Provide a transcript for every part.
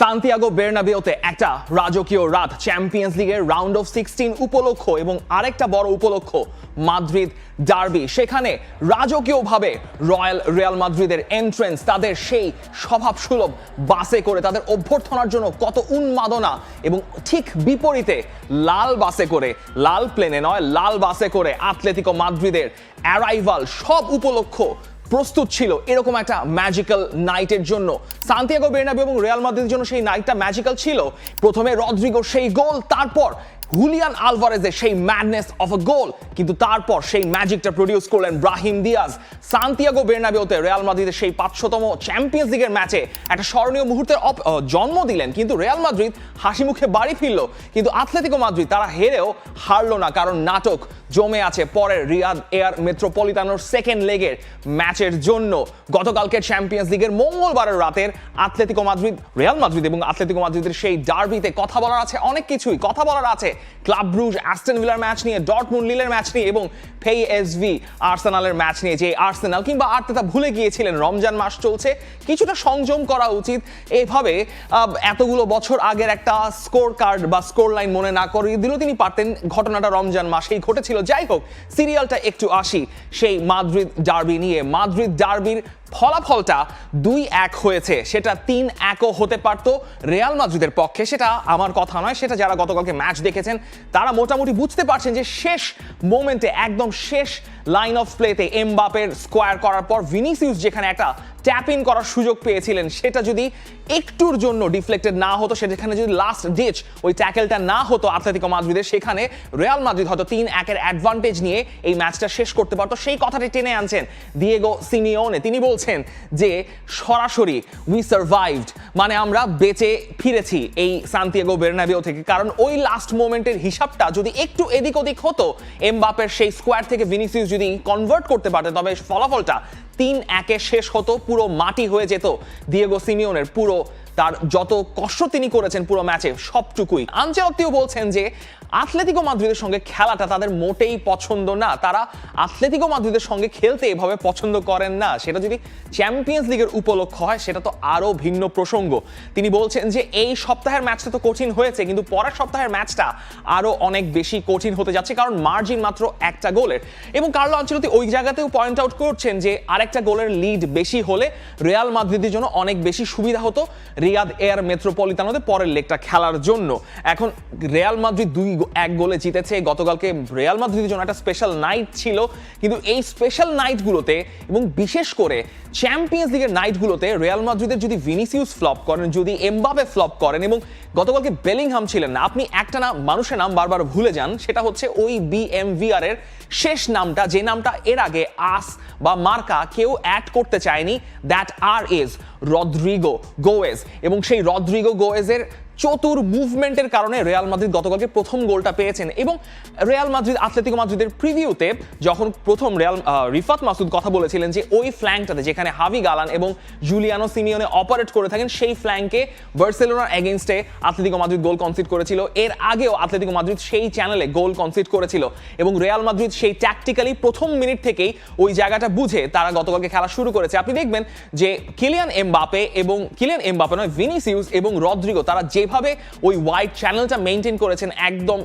Santiago বেরনাবিওতে একটা রাজকীয় রাত চ্যাম্পিয়ন্স লিগের রাউন্ড অফ সিক্সটিন উপলক্ষ এবং আরেকটা বড় উপলক্ষ, মাদ্রিদ ডার্বি সেখানে রাজকীয়ভাবে রয়্যাল, রিয়াল মাদ্রিদের এন্ট্রেন্স তাদের সেই স্বভাবসুলভ বাসে করে, তাদের অভ্যর্থনার জন্য কত উন্মাদনা এবং ঠিক বিপরীতে লাল বাসে করে, লাল প্লেনে নয়, লাল বাসে করে আতলেতিকো মাদ্রিদের অ্যারাইভাল সব উপলক্ষ প্রস্তুত ছিল এরকম একটা ম্যাজিক্যাল নাইটের জন্য। সান্তিয়াগো বেরনাবি এবং রিয়াল মাদ্রিদের জন্য সেই নাইটটা ম্যাজিক্যাল ছিল। প্রথমে রদ্রিগো সেই গোল তারপর হুলিয়ান আলভারেজের সেই ম্যাডনেস অফ আ গোল কিন্তু তারপর সেই ম্যাজিকটা প্রডিউস করলেন ব্রাহিম দিয়াজ সান্তিয়াগো বেরনাবিওতে রিয়াল মাদ্রিদের সেই পাঁচশোতম চ্যাম্পিয়ন্স লিগের ম্যাচে একটা স্মরণীয় মুহূর্তের জন্ম দিলেন, কিন্তু রিয়াল মাদ্রিদ হাসি মুখে বাড়ি ফিরল। কিন্তু আথলেটিকো মাদ্রিদ তারা হেরেও হারলো না, কারণ নাটক জমে আছে পরের রিয়াদ এয়ার মেট্রোপলিটানোর সেকেন্ড লেগের ম্যাচের জন্য। গতকালকের চ্যাম্পিয়ন্স লিগের মঙ্গলবারের রাতের আথলেটিকো মাদ্রিদ রিয়াল মাদ্রিদ এবং আথলেটিকো মাদ্রিদের সেই ডার্বিতে কথা বলার আছে অনেক কিছুই, কথা বলার আছে। ক্লাব ব্রুজ অ্যাস্টন ভিলার ম্যাচ নিয়ে ডটমুন লিলের ম্যাচ নিয়ে এবং ফেই এসভি আর্সেনালের ম্যাচ নিয়ে যে আর্সেনাল কিংবা আর্তেতা ভুলে গিয়েছিলেন, রমজান মাস চলছে, কিছুটা সংযম করা উচিত। এভাবে এতগুলো বছর আগের একটা স্কোর কার্ড বা স্কোর লাইন মনে না করিয়ে দিলেও তিনি পারতেন। ঘটনাটা রমজান মাসেই ঘটেছিল। যাই হোক সিরিয়ালটা একটু আসি। সেই মাদ্রিদ ডার্বি নিয়ে মাদ্রিদ ডার্বির ফলাফলটা দুই এক হয়েছে, সেটা তিন একও হতে পারতো। রেয়াল মাদ্রিদের পক্ষে সেটা আমার কথা নয়, সেটা যারা গতকালকে ম্যাচ দেখেছেন, তারা মোটামুটি বুঝতে পারছেন যে শেষ মোমেন্টে, একদম শেষ লাইন অফ প্লেতে এমবাপের স্কোয়ার করার পর ভিনিসিউস যেখানে একটা ট্যাপ ইন করার সুযোগ পেয়েছিলেন। সেটা যদি একটুর জন্য ডিফ্লেক্টেড না হতো সেখানে যদি লাস্ট ডিচ ওই ট্যাকেলটা না হতো আথলেটিকো মাদ্রিদের সেখানে রিয়াল মাদ্রিদ হয়তো তিন একের অ্যাডভান্টেজ নিয়ে এই ম্যাচটা শেষ করতে পারতো। সেই কথাটি টেনে আনছেন দিয়েগো সিমিওনে তিনি বলছেন যে, সরাসরি উই সার্ভাইভড মানে আমরা বেঁচে ফিরেছি এই সান্তিয়াগো বেরনাবিও থেকে। কারণ ওই লাস্ট মোমেন্টের হিসাবটা যদি একটু এদিক ওদিক হতো এমবাপের সেই স্কোয়ার থেকে ভিনিসিউস যদি কনভার্ট করতে পারতেন, তবে ফলাফলটা তিন একে শেষ হতো পুরো মাটি হয়ে যেত। দিয়েগো সিমিওনের পুরো তার যত কষ্ট তিনি করেছেন পুরো ম্যাচে সবটুকুই। আনচেলত্তিও বলছেন যে আথলেটিকো মাদ্রিদের সঙ্গে খেলাটা তাদের মোটেই পছন্দ না। তারা আথলেটিকো মাদ্রিদের সঙ্গে খেলতে এভাবে পছন্দ করেন না। সেটা যদি চ্যাম্পিয়ন্স লিগের উপলক্ষ হয়, সেটা তো আরও ভিন্ন প্রসঙ্গ। তিনি বলছেন যে এই সপ্তাহের ম্যাচটা তো কঠিন হয়েছে, কিন্তু পরের সপ্তাহের ম্যাচটা আরও অনেক বেশি কঠিন হতে যাচ্ছে, কারণ মার্জিন মাত্র একটা গোলের। এবং কার্লো আঞ্চলতি ওই জায়গাতেও পয়েন্ট আউট করছেন যে আরেকটা গোলের লিড বেশি হলে রিয়াল মাদ্রিদের জন্য অনেক বেশি সুবিধা হতো। রিয়াদ এয়ার মেট্রোপলিটানোতে পরের লেগটা খেলার জন্য। এখন রিয়াল মাদ্রিদ দুই এক গোলে জিতেছে। গতকালকে রিয়াল মাদ্রিদের জন্য একটা স্পেশাল নাইট ছিল। কিন্তু এই স্পেশাল নাইটগুলোতে এবং বিশেষ করে চ্যাম্পিয়ন্স লিগের নাইটগুলোতে রিয়াল মাদ্রিদের যদি ভিনিসিউস ফ্লপ করেন, যদি এমবাপে ফ্লপ করেন এবং গতকালকে বেলিংহাম ছিলেন না, আপনি একটা নাম মানুষের নাম বারবার ভুলে যান, সেটা হচ্ছে ওই বিএমভিআর এর শেষ নামটা, যে নামটা এর আগে আস বা মার্কা কেউ অ্যাড করতে চায়নি দ্যাট আর ইজ রদ্রিগো গোয়েজ এবং সেই রদ্রিগো গোয়েজের চতুর মুভমেন্টের কারণে রিয়াল মাদ্রিদ গতকালকে প্রথম গোলটা পেয়েছেন এবং রিয়াল মাদ্রিদ আথলেটিকো মাদ্রিদের প্রিভিউতে যখন প্রথম রিয়াল রিফাত মাসুদ কথা বলেছিলেন যে ওই ফ্ল্যাঙ্কটাতে যেখানে হাভি গালান এবং জুলিয়ানো সিমিওনে অপারেট করে থাকেন, সেই ফ্ল্যাঙ্কে বার্সেলোনার এগেনস্টে আথলেটিকো মাদ্রিদ গোল কনসিড করেছিল। এর আগেও আথলেটিকো মাদ্রিদ সেই চ্যানেলে গোল কনসিড করেছিল এবং রিয়াল মাদ্রিদ সেই ট্যাকটিক্যালি প্রথম মিনিট থেকেই ওই জায়গাটা বুঝে তারা গতকালকে খেলা শুরু করেছে। আপনি দেখবেন যে কিলিয়ান এমবাপে এবং কিলিয়ান এমবাপে নয় ভিনিসিউস এবং রদ্রিগো তারা যেভাবে ওই হোয়াইট চ্যানেলটা মেনটেন করেছেন একদম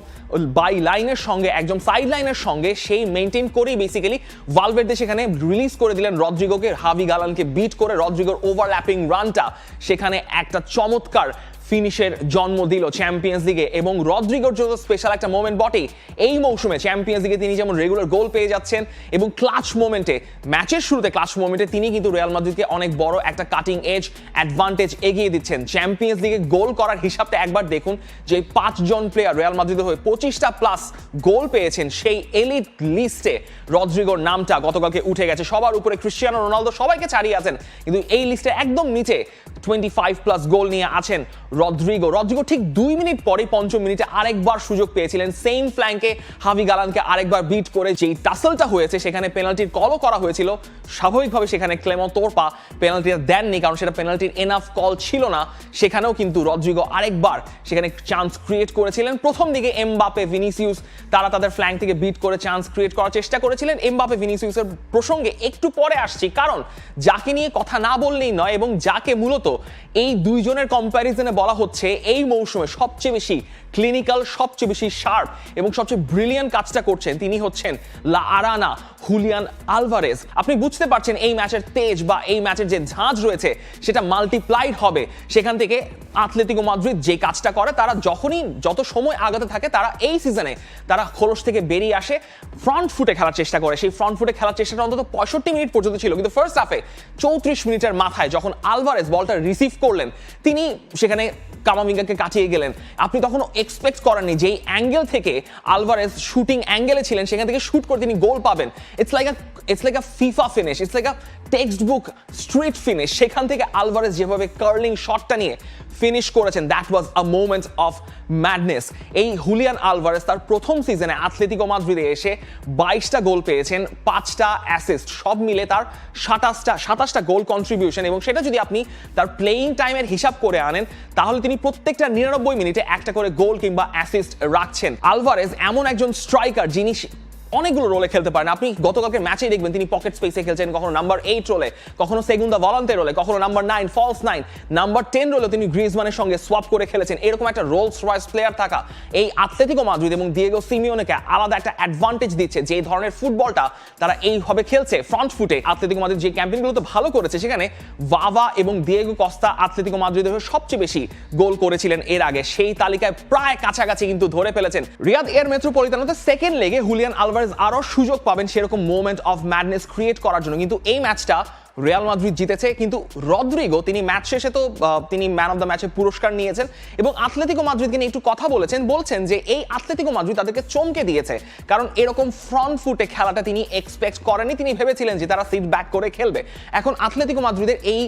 বাই লাইনের সঙ্গে, একদম সাইড লাইনের সঙ্গে, সেই মেনটেন করেই বেসিক্যালি ভালভের্দে সেখানে রিলিজ করে দিলেন রদ্রিগোকে হাবি গালানকে বিট করে রদ্রিগোর ওভারল্যাপিং রানটা সেখানে একটা চমৎকার ফিনিশের জন্ম দিল চ্যাম্পিয়ন্স লিগে এবং রদ্রিগোর জন্য স্পেশাল একটা মোমেন্ট বটে এই মৌসুমে চ্যাম্পিয়ন্স লিগে তিনি যেমন রেগুলার গোল পেয়ে যাচ্ছেন এবং ক্লাচ মোমেন্টে ম্যাচের শুরুতে ক্লাচ মোমেন্টে তিনি কিন্তু রিয়াল মাদ্রিদকে অনেক বড় একটা কাটিং এজ অ্যাডভান্টেজ এগিয়ে দিচ্ছেন। চ্যাম্পিয়ন্স লিগে গোল করার হিসাবটা একবার দেখুন যে পাঁচজন প্লেয়ার রিয়াল মাদ্রিদের হয়ে পঁচিশটা প্লাস গোল পেয়েছেন সেই এলিট লিস্টে রদ্রিগোর নামটা গতকালকে উঠে গেছে। সবার উপরে ক্রিশ্চিয়ানো রোনালদো সবাইকে ছাড়িয়ে আছেন। কিন্তু এই লিস্টে একদম নিচে টোয়েন্টি ফাইভ প্লাস গোল নিয়ে আছেন রদ্রিগো। রদ্রিগো ঠিক দুই মিনিট পরে পঞ্চম মিনিটে আরেকবার সুযোগ পেয়েছিলেন। সেম ফ্ল্যাঙ্কে হাভি গালানকে আরেকবার বিট করে যেই টাসলটা হয়েছে, সেখানে পেনাল্টির কলও করা হয়েছিল। স্বাভাবিকভাবে সেখানে ক্লেমো তোরপা পেনাল্টিটা দেননি, কারণ সেটা পেনাল্টির এনাফ কল ছিল না। সেখানেও কিন্তু রদ্রিগো আরেকবার সেখানে চান্স ক্রিয়েট করেছিলেন। প্রথম দিকে এমবাপে ভিনিসিউস, তারা তাদের ফ্ল্যাঙ্ক থেকে বিট করে চান্স ক্রিয়েট করার চেষ্টা করেছিলেন। এমবাপে ভিনিসিউসের প্রসঙ্গে একটু পরে আসছি, কারণ যাকে নিয়ে কথা না বললেই নয়, এবং যাকে মূলত এই দুইজনের কম্প্যারিজনে বলা হচ্ছে এই মৌসুমে সবচেয়ে বেশি ক্লিনিক্যাল সবচেয়ে বেশি শার্প এবং সবচেয়ে ব্রিলিয়ান কাজটা করছেন তিনি হচ্ছেন লা আরানা হুলিয়ান আলভারেজ আপনি বুঝতে পারছেন এই ম্যাচের তেজ বা এই ম্যাচের যে ঝাঁজ রয়েছে, সেটা মাল্টিপ্লাইড হবে। সেখান থেকে আথলেটিকো মাদ্রিদ যে কাজটা করে, তারা যখনই যত সময় আগাতে থাকে, তারা এই সিজনে তারা খোলস থেকে বেরিয়ে আসে ফ্রন্ট ফুটে খেলার চেষ্টা করে। সেই ফ্রন্ট ফুটে খেলার চেষ্টাটা অন্তত পঁয়ষট্টি মিনিট পর্যন্ত ছিল। কিন্তু ফার্স্ট হাফে চৌত্রিশ মিনিটের মাথায় যখন আলভারেজ বলটা রিসিভ করলেন, তিনি সেখানে কামামিঙ্গাকে কাটিয়ে গেলেন। আপনি তখন এক্সপেক্ট করেননি যেই অ্যাঙ্গেল থেকে আলভারেজ শুটিং অ্যাঙ্গেলে ছিলেন, সেখান থেকে শুট করে তিনি গোল পাবেন। It's like a it's like a FIFA finish it's like a textbook street finish সেখান থেকে আলভারেজ যেভাবে কার্লিং শটটা নিয়ে ফিনিশ করেছেন। That was a moment of madness এই হুলিয়ান আলভারেস তার প্রথম সিজনে আথলেটিকো মাদ্রিদে এসে বাইশটা গোল পেয়েছেন, পাঁচটা অ্যাসিস্ট সব মিলে তার সাতাশটা সাতাশটা গোল কন্ট্রিবিউশন এবং সেটা যদি আপনি তার প্লেয়িং টাইমের হিসাব করে আনেন, তাহলে তিনি প্রত্যেকটা নিরানব্বই মিনিটে একটা করে গোল কিংবা অ্যাসিস্ট রাখছেন। আলভারেজ এমন একজন স্ট্রাইকার যিনি অনেকগুলো রোলে খেলতে পারেন। আপনি গতকালকে ম্যাচেই দেখবেন, তিনি পকেট স্পেসে খেলছেন, কখনো নাম্বার এইট রোলে কখনো সেগুন্দা ভলান্তে রোলে কখনো number nine false nine number ten রোলে তিনি গ্রিজমানের সঙ্গে সোয়াপ করে খেলেছেন। এরকম একটা রোলস রয়েস প্লেয়ার থাকা, এই আথলেটিকো মাদ্রিদ এবং দিয়েগো সিমিওনেকে আলাদা একটা অ্যাডভান্টেজ দিচ্ছে, যে ধরনের ফুটবলটা তারা এইভাবে খেলছে। ফ্রন্ট ফুটে আথলেটিকো মাদ্রিদ যে ক্যাম্পেইনগুলোতে ভালো করেছে, সেখানে ভাভা এবং দিয়েগো কস্তা আথলেটিকো মাদ্রিদের সবচেয়ে বেশি গোল করেছিলেন এর আগে। সেই তালিকায় প্রায় কাছাকাছি কিন্তু ধরে ফেলেছেন। রিয়াদ এর মেট্রোপলিটানোতে সেকেন্ড লেগে হুলিয়ান আলভারেজ আরও সুযোগ পাবেন সেরকম মোমেন্ট অফ ম্যাডনেস ক্রিয়েট করার জন্য। কিন্তু এই ম্যাচটা রিয়াল মাদ্রিদ জিতেছে, কিন্তু রদ্রিগো তিনি ম্যাচ শেষে তো তিনি ম্যান অফ দ্য ম্যাচের পুরস্কার নিয়েছেন এবং আথলেটিকো মাদ্রিদকে নিয়ে একটু কথা বলেছেন, বলছেন যে এই আথলেটিকো মাদ্রিদ তাদেরকে চমকে দিয়েছে। কারণ এরকম ফ্রন্ট ফুটে খেলাটা তিনি এক্সপেক্ট করেনি তিনি ভেবেছিলেন যে তারা সিট ব্যাক করে খেলবে। এখন আথলেটিকো মাদ্রিদের এই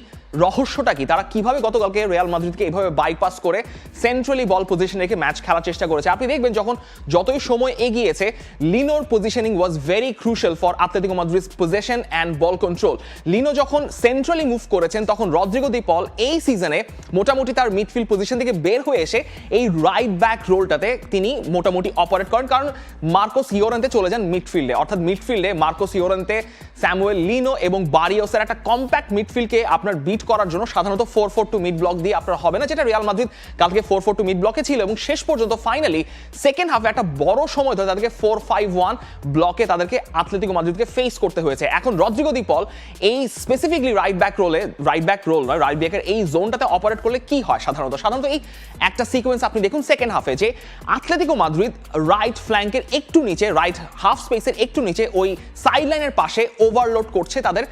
রহস্যটা কি? তারা কীভাবে গতকালকে রিয়াল মাদ্রিদকে এইভাবে বাইপাস করে সেন্ট্রালি বল পজিশন রেখে ম্যাচ খেলার চেষ্টা করেছে। আপনি দেখবেন যখন যতই সময় এগিয়েছে লিনোর positioning was very crucial for Atletico Madrid position and ball control Lino যখন সেন্ট্রালি মুভ করেছেন, তখন রদ্রিগো দি পল এই সিজনে মোটামুটি তার মিডফিল্ড পজিশন থেকে বের হয়ে এসে এই রাইট ব্যাক রোলটাতে তিনি মোটামুটি অপারেট করেন। কারণ মার্কোস ইয়োরেন্তে চলে যান মিডফিল্ডে অর্থাৎ মিডফিল্ডে মার্কোস ইয়োরেন্তে স্যামুয়েল লিনো এবং বারিওসের একটা কম্প্যাক্ট মিডফিল্ডকে আপনার বিট করার জন্য সাধারণত four four two mid block দিয়ে আপনার হবে না, যেটা রিয়াল মাদ্রিদ কালকে ফোর ফোর টু মিড ব্লকে ছিল এবং শেষ পর্যন্ত ফাইনালি সেকেন্ড হাফে একটা বড় সময় ধরে তাদেরকে ফোর ফাইভ ওয়ান ব্লকে তাদেরকে আথলেটিকো মাদ্রিদকে ফেস করতে হয়েছে। এখন রদ্রিগো পল এই স্পেসিফিকলি রাইট ব্যাক রোলে রাইট ব্যাক রোল নয় রাইট ব্যাকের এই জোনটাতে অপারেট করলে কি হয় সাধারণত? সাধারণত এই একটা সিকোয়েন্স আপনি দেখুন সেকেন্ড হাফে যে আথলেটিকো মাদ্রিদ রাইট ফ্ল্যাঙ্কের একটু নিচে রাইট হাফ স্পেসের একটু নিচে ওই সাইড লাইনের পাশে ওভারলোড করছে তাদের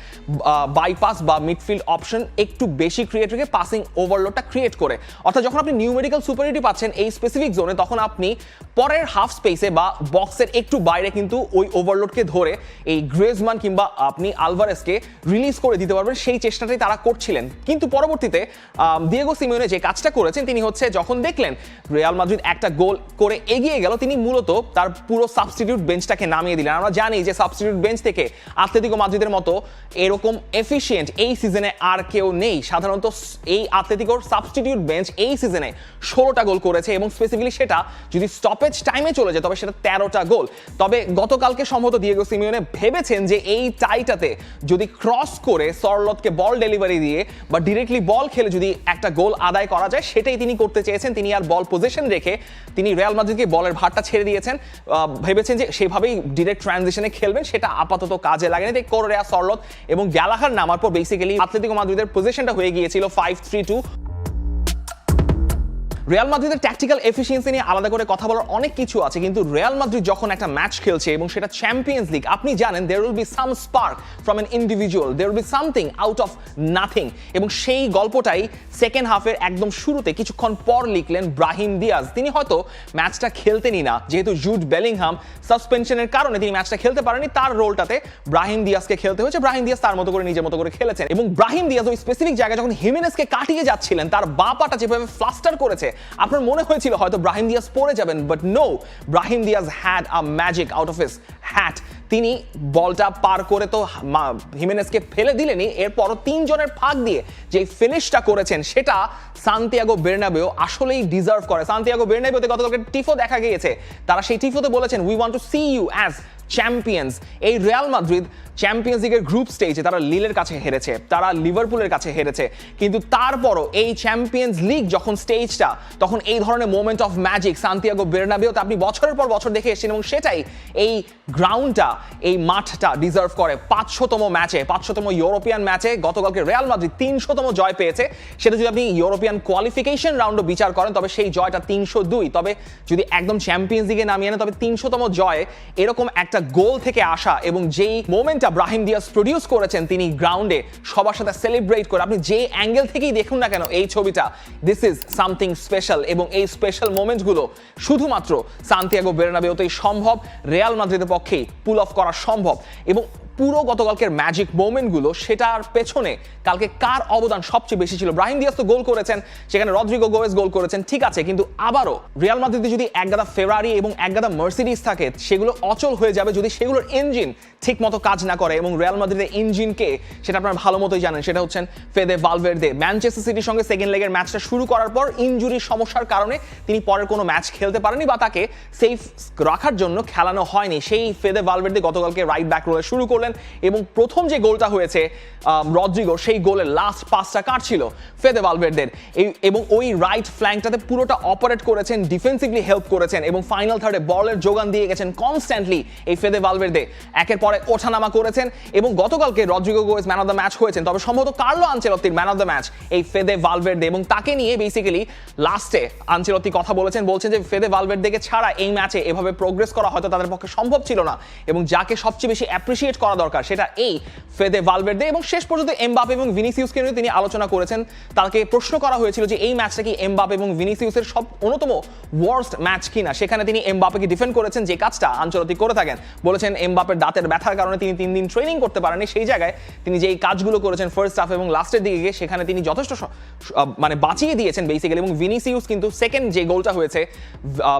বাইপাস বা মিডফিল্ড অপশন একটু বেশি ক্রিয়েট রেখে পাসিং ওভারলোডটা ক্রিয়েট করে। অর্থাৎ যখন আপনি নিউমেরিক্যাল সুপারিটি পাচ্ছেন এই স্পেসিফিক জোনে তখন আপনি পরের হাফ স্পেসে বা বক্সের একটু বাইরে কিন্তু ওই ওভারলোডকে ধরে এই গ্রেজমান কিংবা আপনি আলভারেসকে রিলিজ করে দিতে পারবেন। সেই চেষ্টাটাই তারা করছিলেন। কিন্তু পরবর্তীতে দিয়েগো সিমিওনে যে কাজটা করেছেন, তিনি হচ্ছে যখন দেখলেন রিয়াল মাদ্রিদ একটা গোল করে এগিয়ে গেল, তিনি মূলত তার পুরো সাবস্টিটিউট বেঞ্চটাকে নামিয়ে দিলেন। আমরা জানি যে সাবস্টিটিউট বেঞ্চ থেকে আথলেটিকো মাদ্রিদের মতো এরকম এফিশিয়েন্ট এই সিজনে আর কেউ নেই। সাধারণত এই আথলেটিকোর সাবস্টিটিউট বেঞ্চ এই সিজনে ষোলোটা গোল করেছে এবং স্পেসিফিকলি সেটা যদি স্টপেজ টাইমে চলে যায়, তবে সেটা তেরোটা গোল। তবে গতকালকে সম্ভবত দিয়েগো সিমিওনে ভেবেছেন যে এই টাইটাতে যদি ক্রস করে সরলতকে বল ডেলিভারি দিয়ে বা ডিরেক্টলি বল খেলে যদি একটা গোল আদায় করা যায়, সেটাই তিনি করতে চেয়েছেন। তিনি আর বল পজিশন রেখে তিনি রিয়াল মাদ্রিদকে বলের ভারটা ছেড়ে দিয়েছেন। ভেবেছেন যে সেভাবেই ডিরেক্ট ট্রানজিশনে খেলবেন, সেটা আপাতত কাজে লাগেনি তাই কোরেয়া সরলত এবং গ্যালাহার নামার পর বেসিক্যালি আথলেটিকো মাদ্রিদের পজিশনটা হয়ে গিয়েছিল ফাইভ থ্রি টু রিয়াল মাদ্রিদের ট্যাকটিক্যাল এফিসিয়েন্সি নিয়ে আলাদা করে কথা বলার অনেক কিছু আছে, কিন্তু রিয়াল মাদ্রিদ যখন একটা ম্যাচ খেলছে এবং সেটা চ্যাম্পিয়ন্স লিগ আপনি জানেন there will be some spark from an individual there will be something out of nothing এবং সেই গল্পটাই সেকেন্ড হাফের একদম শুরুতে কিছুক্ষণ পর লিখলেন ব্রাহিম দিয়াজ তিনি হয়তো ম্যাচটা খেলতেনই না, যেহেতু জুড বেলিংহাম সাসপেনশনের কারণে তিনি ম্যাচটা খেলতে পারেনি তার রোলটাতে ব্রাহিম দিয়াজকে খেলতে হয়েছে। ব্রাহিম দিয়াজ তার মতো করে নিজের মতো করে খেলেছেন। এবং ব্রাহিম দিয়াজ ওই স্পেসিফিক জায়গায় যখন হিমেনেসকে কাটিয়ে যাচ্ছিলেন, তার বা পাটা যেভাবে ফ্লাস্টার করেছে আপনার মনে হয়েছিল হয়তো ব্রাহিম দিয়াজ পড়ে যাবেন but no Brahim Diaz had a magic out of his hat তিনি বলটা পার করে তো হিমেনেসকে ফেলে দিলেনি এরপরও তিনজনের ফাঁক দিয়ে যে ফিনিশটা করেছেন সেটা সান্তিয়াগো বেরনাবেও আসলেই ডিজার্ভ করে। সান্তিয়াগো বের্নাবেওতে গতকালকে টিফো দেখা গিয়েছে। তারা সেই টিফোতে বলেছেন we want to see you as champions এই রিয়াল মাদ্রিদ চ্যাম্পিয়ন্স লিগের গ্রুপ স্টেজে তারা লিলের কাছে হেরেছে, তারা লিভারপুলের কাছে হেরেছে। কিন্তু তারপরও এই চ্যাম্পিয়ন্স লিগ যখন স্টেজটা তখন এই ধরনের মোমেন্ট অফ ম্যাজিক সান্তিয়াগো বেরনাবিওতে আপনি বছরের পর বছর দেখে এসেছেন এবং সেটাই এই গ্রাউন্ডটা এই মাঠটা ডিজার্ভ করে। পাঁচশোতম ম্যাচে পাঁচশোতম ইউরোপিয়ান ম্যাচে গতকালকে রিয়াল মাদ্রিদ তিনশোতম জয় পেয়েছে। সেটা যদি আপনি ইউরোপিয়ান কোয়ালিফিকেশন রাউন্ডও বিচার করেন, তবে সেই জয়টা তিনশো দুই। তবে যদি একদম চ্যাম্পিয়ন্স লিগে নামিয়ে আনে তবে তিনশোতম জয় এরকম একটা গোল থেকে আসা এবং যেই মোমেন্টটা ব্রাহিম দিয়াস প্রডিউস করেছেন তিনি গ্রাউন্ডে সবার সাথে সেলিব্রেট করে, আপনি যে অ্যাঙ্গেল থেকেই দেখুন না কেন এই ছবিটা দিস ইজ সামথিং স্পেশাল এবং এই স্পেশাল মোমেন্টগুলো শুধুমাত্র সান্তিয়াগো বেরনাবেওতেই সম্ভব রেয়াল মাদ্রিদের পক্ষেই পুল অফ করা সম্ভব এবং পুরো গতকালকের ম্যাজিক মোমেন্টগুলো সেটার পেছনে কালকে কার অবদান সবচেয়ে বেশি ছিল? ব্রাহিম দিয়াস তো গোল করেছেন, সেখানে রদ্রিগো গোয়েস গোল করেছেন, ঠিক আছে, কিন্তু আবারও রিয়াল মাদ্রিদে যদি একগাদা ফেরারি এবং একগাদা মার্সিডিস থাকে, সেগুলো অচল হয়ে যাবে যদি সেগুলোর ইঞ্জিন ঠিক মতো কাজ না করে এবং রিয়াল মাদ্রিদের ইঞ্জিনকে সেটা আপনারা ভালো মতোই জানেন, সেটা হচ্ছেন ফেদে দে ম্যানচেস্টার সিটির সঙ্গে সেকেন্ড লেগের ম্যাচটা শুরু করার পর ইঞ্জুরির সমস্যার কারণে তিনি পরের কোনো ম্যাচ খেলতে পারেনি বা তাকে সেফ রাখার জন্য খেলানো হয়নি। সেই ফেদে দে গতকালকে রাইট ব্যাক রোলে শুরু করলেন এবং প্রথম যে গোলটা হয়েছে রদ্রিগো, সেই গোলের লাস্ট পাসটা কার ছিল? ফেদে ভালভেরদের। এবং ওই রাইট ফ্ল্যাঙ্কটাতে পুরোটা অপারেট করেছেন ডিফেন্সিভলি হেল্প করেছেন এবং ফাইনাল থার্ডে বলের যোগান দিয়ে গেছেন কনস্ট্যান্টলি এই ফেদে ভালভেরদে একের পরে ওঠানামা করেছেন এবং গতকালকে Rodrygo Goes man of the match হয়েছেন। তবে সম্ভবত কার্লো আঞ্চেলত্তির ম্যান অফ দ্য ম্যাচ এই ফেদে ভালভেরদে এবং তাকে নিয়ে বেসিক্যালি লাস্টে আঞ্চেলত্তি কথা বলেছেন, বলছেন যে ফেদে ভালভেরদেকে ছাড়া এই ম্যাচে এভাবে প্রোগ্রেস করা হয়তো তাদের পক্ষে সম্ভব ছিল না এবং যাকে সবচেয়ে বেশি অ্যাপ্রিসিয়েট করা দরকার, সেটা এই ফেদে ভালভেরদে এবং শেষ পর্যন্ত এমবাপ এবং ভিনিসিউসকে নিয়ে তিনি আলোচনা করেছেন। তাকে প্রশ্ন করা হয়েছিল যে এই ম্যাচটা কি এমবাপ এবং ভিনিসিউসের সব অন্যতম ওয়ার্স্ট ম্যাচ কিনা? সেখানে তিনি এমবাপেকে ডিফেন্ড করেছেন, যে কাজটা আঞ্চলতি করে থাকেন। বলেছেন, এমবাপের দাঁতের ব্যথার কারণে তিনি তিন দিন ট্রেনিং করতে পারেনি সেই জায়গায় তিনি যেই কাজগুলো করেছেন ফার্স্ট হাফ এবং লাস্টের দিকে সেখানে তিনি যথেষ্ট মানে বাঁচিয়ে দিয়েছেন বেসিক্যালি এবং ভিনিসিউস কিন্তু সেকেন্ড যে গোলটা হয়েছে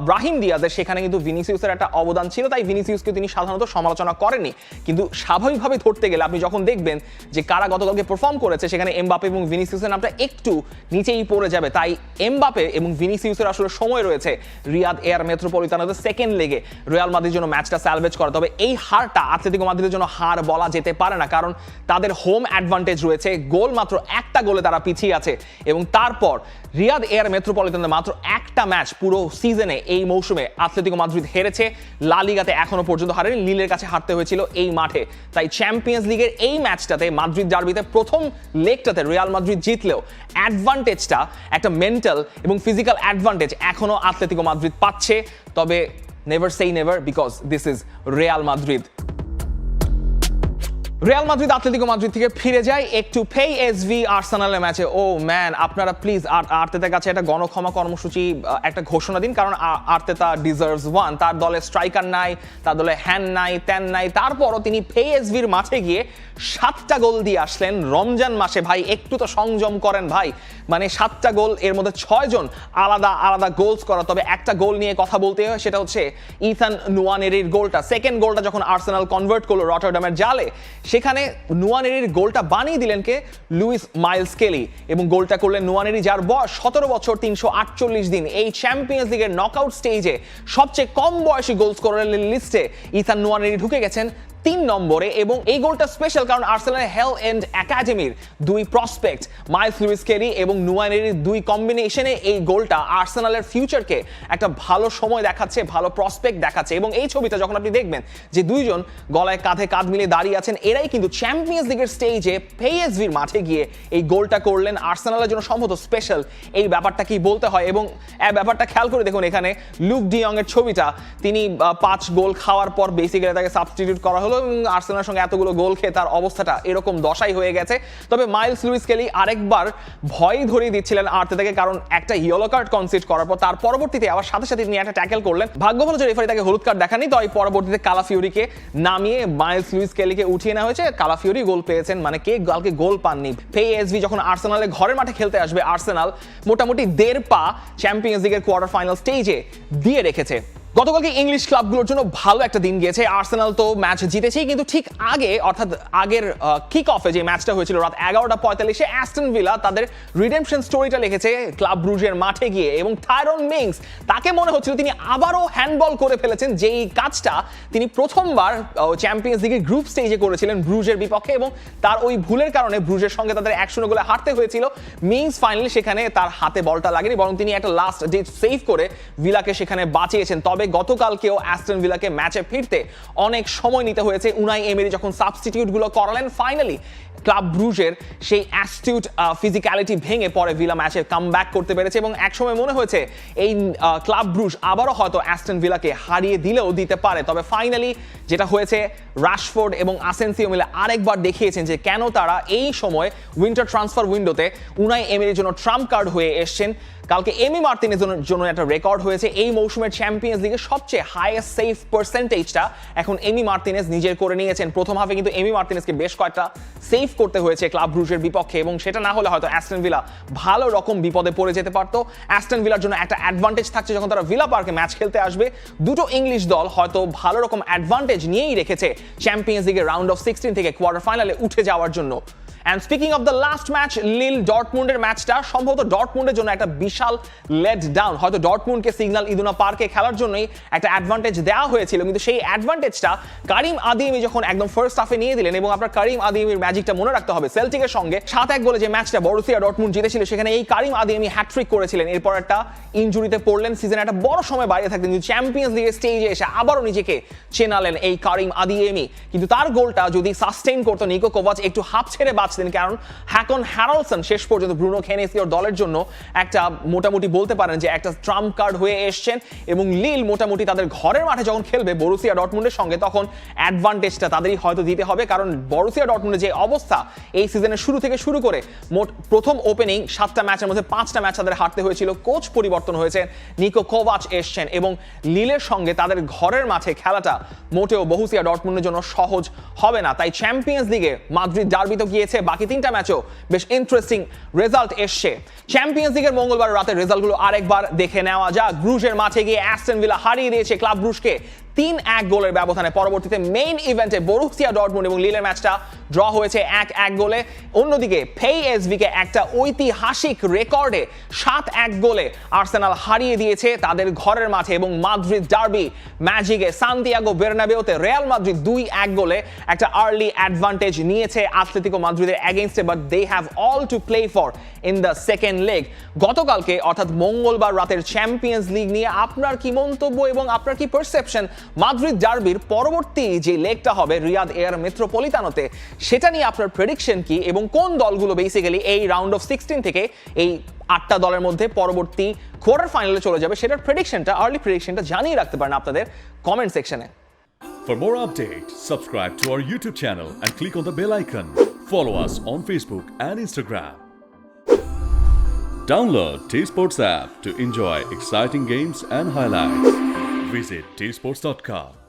ব্রাহিম দিয়াজের, সেখানে কিন্তু ভিনিসিউসের একটা অবদান ছিল। তাই ভিনিসিউসকে তিনি সাধারণত সমালোচনা করেননি। কিন্তু স্বাভাবিকভাবে ধরতে গেলে আপনি যখন দেখবেন যে কারা গতকালকে পারফর্ম করেছে, সেখানে এমবাপে এবং ভিনিসিউসের নামটা একটু নিচেই পড়ে যাবে। তাই এমবাপে এবং ভিনিসিউসের আসলে সময় রয়েছে রিয়াদ এয়ার মেট্রোপলিটানোতে সেকেন্ড লেগে রিয়াল মাদ্রিদের জন্য ম্যাচটা স্যালভেজ করা। তবে এই হারটা আথলেটিকো মাদ্রিদের জন্য হার বলা যেতে পারে না, কারণ তাদের হোম অ্যাডভান্টেজ রয়েছে। গোল মাত্র একটা গোলে তারা পিছিয়ে আছে এবং তারপর রিয়াদ এয়ার মেট্রোপলিটনে মাত্র একটা ম্যাচ পুরো সিজনে এই মৌসুমে আথলেটিকো মাদ্রিদ হেরেছে। লা লিগাতে এখনও পর্যন্ত হারেনি। লিলের কাছে হারতে হয়েছিল এই মাঠে। তাই চ্যাম্পিয়ন্স লিগের এই ম্যাচটাতে মাদ্রিদ ডার্বিতে প্রথম লেগটাতে রিয়াল মাদ্রিদ জিতলেও অ্যাডভান্টেজটা, একটা মেন্টাল এবং ফিজিক্যাল অ্যাডভান্টেজ এখনও আথলেটিকো মাদ্রিদ পাচ্ছে। তবে নেভার সেই never, because this is Real Madrid. Real Madrid Atletico Madrid থেকে ফিরে যায় একটু ফে এস ভি আর্সেনালের ম্যাচে। ও ম্যান, আপনারা প্লিজ আর্তেতার কাছে একটা গণক্ষমা কর্মসূচি একটা ঘোষণা দিন, কারণ আর্তেতা ডিজার্ভস ওয়ান তার দলে স্ট্রাইকার নাই, তার দলে হ্যান নাই ত্যান নাই, তারপরও তিনি ফে এস ভির মাঠে গিয়ে সাতটা গোল দিয়ে আসলেন রমজান মাসে। ভাই, একটু তো সংযম করেন ভাই। মানে সাতটা গোল, এর মধ্যে ছয়জন আলাদা আলাদা গোলস করা। তবে একটা গোল নিয়ে কথা বলতে হয়, সেটা হচ্ছে ইথান নুয়ানেরির গোলটা। সেকেন্ড গোলটা যখন আর্সেনাল কনভার্ট করল রটারডামের জালে সেখানে নুয়ানেরির গোলটা বানিয়ে দিলেন কে? লুইস মাইলস কেলি। এবং গোলটা করলেন নুয়ানেরি, যার বয়স সতেরো বছর, তিনশো আটচল্লিশ দিন। এই চ্যাম্পিয়ন্স লিগের নকআউট স্টেজে সবচেয়ে কম বয়সী গোল স্কোরের লিস্টে ইথান নুয়ানেরি ঢুকে গেছেন তিন নম্বরে এবং এই গোলটা স্পেশাল কারণ আর্সেনালের হেল এন্ড একাডেমির দুই প্রসপেক্ট মাইলস লুইস কেরি এবং নুয়ানেরির দুই কম্বিনেশনে এই গোলটা আর্সেনালের ফিউচারকে একটা ভালো সময় দেখাচ্ছে, ভালো প্রসপেক্ট দেখাচ্ছে এবং এই ছবিটা যখন আপনি দেখবেন যে দুইজন গলায় কাঁধে কাঁধ মিলে দাঁড়িয়ে আছেন, এরাই কিন্তু চ্যাম্পিয়ন্স লিগের স্টেজে পেএসভির মাঠে গিয়ে এই গোলটা করলেন। আর্সেনালের জন্য সম্ভবত স্পেশাল এই ব্যাপারটা কি বলতে হয় এবং ব্যাপারটা খেয়াল করে দেখুন এখানে লুক ডিয়ং এর ছবিটা, তিনি পাঁচ গোল খাওয়ার পর বেসিক্যালি তাকে সাবস্টিটিউট করা হলো। এবং আর্সেনালের সঙ্গে এতগুলো গোল খেয়ে তার অবস্থাটা এরকম দশাই হয়ে গেছে। তবে মাইলস লুইস কেলি আরেকবার ভয় ধরিয়ে দিচ্ছিলেন আর্তে থেকে কারণ একটা ইয়েলো কার্ড কনসিড করার পর তার পরবর্তীতে আবার সাথে সাথে তিনি একটা ট্যাকেল করলেন। ভাগ্য ভালো যে রেফারি তাকে হলুদ কার্ড দেখানি তো এই পরবর্তীতে কালাফিউরিকে নামিয়ে মাইলস লুইস কেলিকে উঠিয়ে নেওয়া হয়েছে। কালাফিউরি গোল পেয়েছেন মানে কে কালকে গোল পাননি। পে এসভি যখন আর্সেনালে ঘরের মাঠে খেলতে আসবে, আর্সেনাল মোটামুটি দেড় পা চ্যাম্পিয়ন্স লিগের কোয়ার্টার ফাইনাল স্টেজে দিয়ে রেখেছে। গতকালকে ইংলিশ ক্লাবগুলোর জন্য ভালো একটা দিন গিয়েছে। আর্সেনাল তো ম্যাচ জিতেছেই, কিন্তু ঠিক আগে, অর্থাৎ আগের কিক অফে যে ম্যাচটা হয়েছিল রাত এগারোটা পঁয়তাল্লিশে অ্যাস্টন ভিলা তাদের রিডেমশন স্টোরিটা লিখেছে ক্লাব ব্রুজের মাঠে গিয়ে এবং থাইরন মিংস তাকে মনে হচ্ছিল তিনি আবারও হ্যান্ডবল করে ফেলেছেন। যেই কাজটা তিনি প্রথমবার চ্যাম্পিয়ন্স লিগের গ্রুপ স্টেজে করেছিলেন ব্রুজের বিপক্ষে এবং তার ওই ভুলের কারণে ব্রুজের সঙ্গে তাদের এক শূন্য গোলে হারতে হয়েছিল। মিংস ফাইনালি সেখানে তার হাতে বলটা লাগেনি, বরং তিনি একটা লাস্ট ডেট সেভ করে ভিলাকে সেখানে বাঁচিয়েছেন। তবে গতকালকেও অ্যাস্টন ভিলাকে ম্যাচে ফিরতে অনেক সময় নিতে হয়েছে। উনাই এমেরি যখন সাবস্টিটিউটগুলো করালেন ফাইনালি ক্লাব ব্রুজের সেই অ্যাস্টিউট ফিজিক্যালিটি ভেঙে পরে ভিলা ম্যাচে কাম করতে পেরেছে এবং একসময় মনে হয়েছে এই ক্লাব ব্রুজ আবারও হয়তো অ্যাস্টন ভিলাকে হারিয়ে দিলেও দিতে পারে। তবে ফাইনালি যেটা হয়েছে রাশফোর্ড এবং আসেন্সিও মিলে আরেকবার দেখিয়েছেন যে কেন তারা এই সময় উইন্টার ট্রান্সফার উইন্ডোতে উনাই এমেরির জন্য ট্রাম্প কার্ড হয়ে এসছেন। কালকে এমি মার্টিনের জন্য- একটা রেকর্ড হয়েছে। এই মৌসুমের চ্যাম্পিয়ন্স লিগের সবচেয়ে হাইয়েস্ট সেফ পার্সেন্টেজটা এখন এমি মার্টিনেজ নিজের করে নিয়েছেন। প্রথম হাফে কিন্তু এমি মার্টিনেজকে বেশ কয়েকটা সেভ করতে হয়েছে ক্লাব ব্রুজের বিপক্ষে এবং সেটা না হলে হয়তো অ্যাস্টন ভিলা ভালো রকম বিপদে পড়ে যেতে পারতো। অ্যাস্টন ভিলার জন্য একটা অ্যাডভান্টেজ থাকছে যখন তারা ভিলা পার্কে ম্যাচ খেলতে আসবে। দুটো ইংলিশ দল হয়তো ভালো রকম অ্যাডভান্টেজ নিয়েই রেখেছে চ্যাম্পিয়ন্স লিগের রাউন্ড অফ সিক্সটিন থেকে কোয়ার্টার ফাইনালে উঠে যাওয়ার জন্য। And speaking of the last match Lille ডটমুন্ডের ম্যাচটা সম্ভবত ডটমুন্ডের জন্য একটা বিশাল লেট ডাউন হয়তো ডটমুন্ডকে সিগন্যাল ইদুনা পার্কে খেলার জন্যই একটা অ্যাডভান্টেজ দেওয়া হয়েছিল, কিন্তু সেই অ্যাডভান্টেজটা কারিম আদিমি যখন একদম ফার্স্ট হাফে নিয়ে দিলেন, এবং আপনার কারিম আদিমির ম্যাজিকটা মনে রাখতে হবে সেল্টিকের সঙ্গে সাত এক গোলে যে ম্যাচটা বড়সিয়া ডটমুন্ড জিতেছিল, সেখানে এই কারিম আদিমি হ্যাট্রিক করেছিলেন। এরপর একটা ইনজুরিতে পড়লেন সিজনে একটা বড় সময় বাইরে থাকতেন, কিন্তু চ্যাম্পিয়ন্স লিগের স্টেজে এসে আবারও নিজেকে চেনালেন এই কারিম আদিয়েমি কিন্তু তার গোলটা যদি সাস্টেইন করতো নিকো কোভাচ, একটু হাফ ছেড়ে বাঁচতেন কারণ হ্যাকন হ্যারলসন শেষ পর্যন্ত ব্রুনো খেনেসিওর দলের জন্য একটা মোটামুটি বলতে পারেন যে একটা ট্রাম্প কার্ড হয়ে এসছেন এবং লিল মোটামুটি তাদের ঘরের মাঠে যখন খেলবে বরুসিয়া ডটমুন্ডের সঙ্গে, তখন অ্যাডভান্টেজটা তাদেরই হয়তো দিতে হবে। কারণ বরুসিয়া ডটমুন্ডের যে অবস্থা, এই সিজনের শুরু থেকে শুরু করে মোট প্রথম ওপেনিং সাতটা ম্যাচের মধ্যে পাঁচটা ম্যাচ তাদের হারতে হয়েছিল। কোচ পরিবর্তন হয়েছে নিকো কোভাচ এসছেন এবং লিলের সঙ্গে তাদের ঘরের মাঠে খেলাটা মোটেও বহুসিয়া ডটমুন্ডের জন্য সহজ হবে না। তাই চ্যাম্পিয়ন্স লিগে মাদ্রিদ ডার্বি তো গিয়েছে বাকি তিনটা ম্যাচও বেশ ইন্টারেস্টিং রেজাল্ট এসছে। চ্যাম্পিয়ন্স লিগের মঙ্গলবার রাতের রেজাল্টগুলো আরেকবার দেখে নেওয়া যাক। ব্রুজের মাঠে গিয়ে অ্যাস্টন ভিলা হারিয়ে দিয়েছে। ক্লাব ব্রুজকে তিন এক গোলের ব্যবধানে পরবর্তীতে মেইন ইভেন্টে বরুসিয়া ডটমুন্ড এবং লিলের ম্যাচটা ড্র হয়েছে এক এক গোলে। অন্যদিকে ফেই এসভিকে একটা ঐতিহাসিক রেকর্ডে সাত এক গোলে আর্সেনাল হারিয়ে দিয়েছে তাদের ঘরের মাঠে এবং মাদ্রিদ ডার্বি ম্যাজিকে সান্তিয়াগো বেরনাবেওতে রিয়াল মাদ্রিদ দুই এক গোলে একটা আর্লি অ্যাডভান্টেজ নিয়েছে আথলেটিকো মাদ্রিদের অ্যাগেনস্টে but they have all to play for in the second leg গতকালকে, অর্থাৎ মঙ্গলবার রাতের চ্যাম্পিয়ন্স লিগ নিয়ে আপনার কি মন্তব্য এবং আপনার কি পারসেপশন মাদ্রিদ ডার্বির পরবর্তী যে লেগটা হবে রিয়াদ এয়ার মেট্রোপলিটানোতে সেটা নিয়ে আপনার প্রেডিকশন কি এবং কোন দলগুলো বেসিক্যালি এই রাউন্ড অফ সিক্সটিন থেকে এই আটটা দলের মধ্যে পরবর্তী কোয়ার্টার ফাইনালে চলে যাবে সেটার প্রেডিকশনটা আর্লি প্রেডিকশনটা জানিয়ে রাখতে পারেন আপনাদের কমেন্ট সেকশনে For more updates, subscribe to our YouTube channel and click on the bell icon. Follow us on Facebook and Instagram. Download T Sports app to enjoy exciting games and highlights. Visit tsports.com.